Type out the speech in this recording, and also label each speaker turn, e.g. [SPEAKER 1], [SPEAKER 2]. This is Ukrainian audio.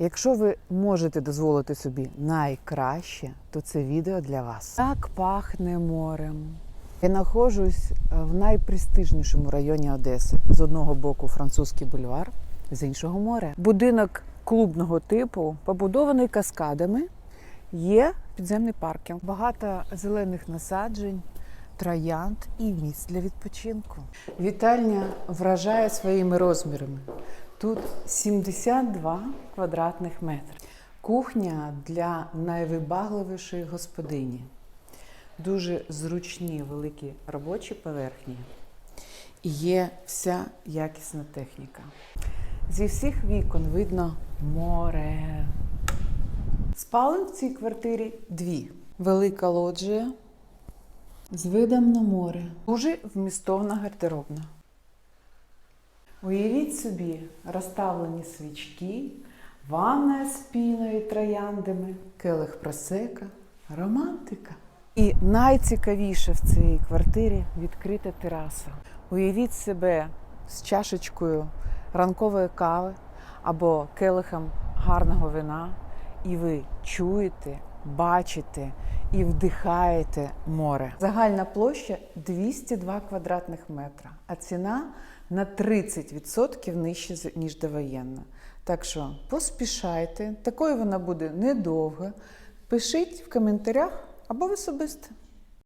[SPEAKER 1] Якщо ви можете дозволити собі найкраще, то це відео для вас. Так пахне морем. Я знаходжусь е, в найпрестижнішому районі Одеси. З одного боку французький бульвар, з іншого море. Будинок клубного типу, побудований каскадами. Є підземний паркінг, багато зелених насаджень, троянд і місць для відпочинку. Вітальня вражає своїми розмірами. Тут 72 квадратних метри. Кухня для найвибагливішої господині. Дуже зручні великі робочі поверхні. І є вся якісна техніка. Зі всіх вікон видно море. Спалень в цій квартирі дві. Велика лоджія з видом на море. Дуже вмістовна гардеробна. Уявіть собі розставлені свічки, ванна з піною і трояндами, келих просека, романтика. І найцікавіше в цій квартирі відкрита тераса. Уявіть себе з чашечкою ранкової кави або келихом гарного вина, і ви чуєте, бачите і вдихаєте море. Загальна площа 202 квадратних метра, а ціна на 30% нижче ніж довоєнна. Так що поспішайте, такою вона буде недовго. Пишіть в коментарях або в особисто.